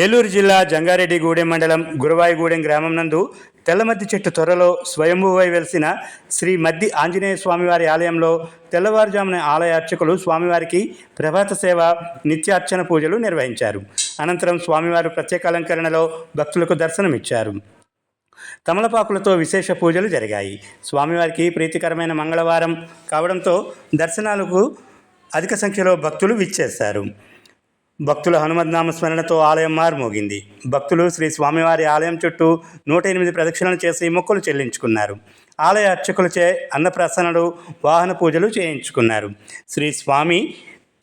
ఏలూరు జిల్లా జంగారెడ్డిగూడెం మండలం గురవాయిగూడెం గ్రామం నందు తెల్లమద్ది చెట్టు త్వరలో స్వయంభువై వెలిసిన శ్రీ మద్ది ఆంజనేయ స్వామివారి ఆలయంలో తెల్లవారుజామున ఆలయ అర్చకులు స్వామివారికి ప్రభాత సేవ నిత్యార్చన పూజలు నిర్వహించారు. అనంతరం స్వామివారు ప్రత్యేక అలంకరణలో భక్తులకు దర్శనమిచ్చారు. తమలపాకులతో విశేష పూజలు జరిగాయి. స్వామివారికి ప్రీతికరమైన మంగళవారం కావడంతో దర్శనాలకు అధిక సంఖ్యలో భక్తులు విచ్చేశారు. భక్తుల హనుమద్నామ స్మరణతో ఆలయం మారుమోగింది. భక్తులు శ్రీ స్వామివారి ఆలయం చుట్టూ నూట ఎనిమిది ప్రదక్షిణలు చేసి మొక్కులు చెల్లించుకున్నారు. ఆలయ అర్చకులచే అన్నప్రసన్నలు వాహన పూజలు చేయించుకున్నారు. శ్రీ స్వామి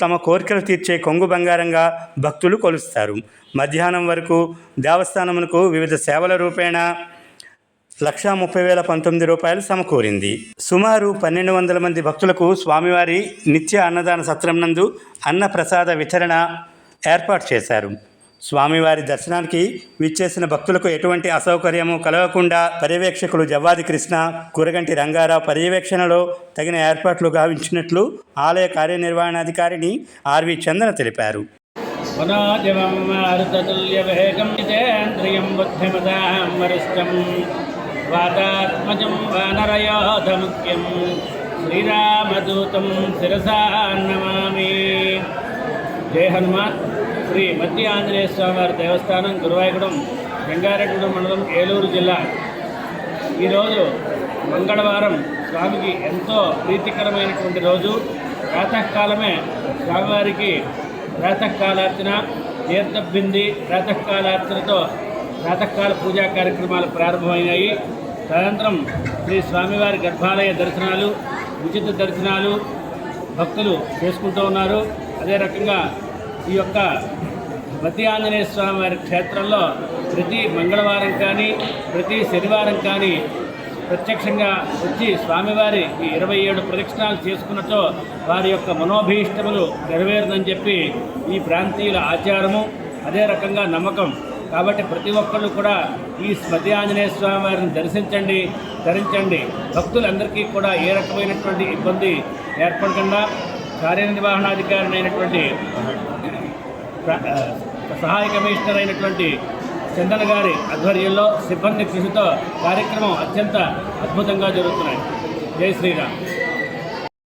తమ కోరికలు తీర్చే కొంగు బంగారంగా భక్తులు కొలుస్తారు. మధ్యాహ్నం వరకు దేవస్థానమునకు వివిధ సేవల రూపేణ లక్షా ముప్పై వేల పంతొమ్మిది రూపాయలు సమకూరింది. సుమారు పన్నెండు వందల మంది భక్తులకు స్వామివారి నిత్య అన్నదాన సత్రం నందు అన్న ప్రసాద వితరణ ఏర్పాటు చేశారు. స్వామివారి దర్శనానికి విచ్చేసిన భక్తులకు ఎటువంటి అసౌకర్యము కలగకుండా పర్యవేక్షకులు జవ్వాది కృష్ణ కురగంటి రంగారావు పర్యవేక్షణలో తగిన ఏర్పాట్లు గావించినట్లు ఆలయ కార్యనిర్వహణాధికారిని ఆర్వి చందన తెలిపారు. శ్రీరామదూతం శిరసా నమామి జయ హనుమాన్. శ్రీ మధ్య ఆంజనేయ స్వామివారి దేవస్థానం గురువాయగూడెం రంగారెడ్డిగూడెం మండలం ఏలూరు జిల్లా. ఈరోజు మంగళవారం స్వామికి ఎంతో ప్రీతికరమైనటువంటి రోజు. ప్రాతకాలమే స్వామివారికి ప్రాతకాలార్చన తీర్థబింది ప్రాతకాలార్చనతో ప్రాతకాల పూజా కార్యక్రమాలు ప్రారంభమైనాయి. తదనంతరం శ్రీ స్వామివారి గర్భాలయ దర్శనాలు ఉచిత దర్శనాలు భక్తులు చేసుకుంటూ ఉన్నారు. అదే రకంగా ఈ యొక్క మతి ఆంజనేయ స్వామి వారి క్షేత్రంలో ప్రతి మంగళవారం కానీ ప్రతి శనివారం కానీ ప్రత్యక్షంగా వచ్చి స్వామివారి ఈ ఇరవై ఏడు ప్రదక్షిణాలు చేసుకున్నతో వారి యొక్క మనోభీష్టములు నెరవేరుదని చెప్పి ఈ ప్రాంతీయుల ఆచారము అదే రకంగా నమ్మకం. కాబట్టి ప్రతి ఒక్కళ్ళు కూడా ఈ స్మతి ఆంజనేయ స్వామి వారిని దర్శించండి ధరించండి. భక్తులందరికీ కూడా ఏ రకమైనటువంటి ఇబ్బంది ఏర్పడకుండా కార్యనిర్వహణాధికారి అయినటువంటి సహాయ కమిషనర్ అయినటువంటి చందన గారి ఆధ్వర్యంలో సిబ్బంది కృషితో కార్యక్రమం అత్యంత అద్భుతంగా జరుగుతున్నాయి. జై శ్రీరామ్.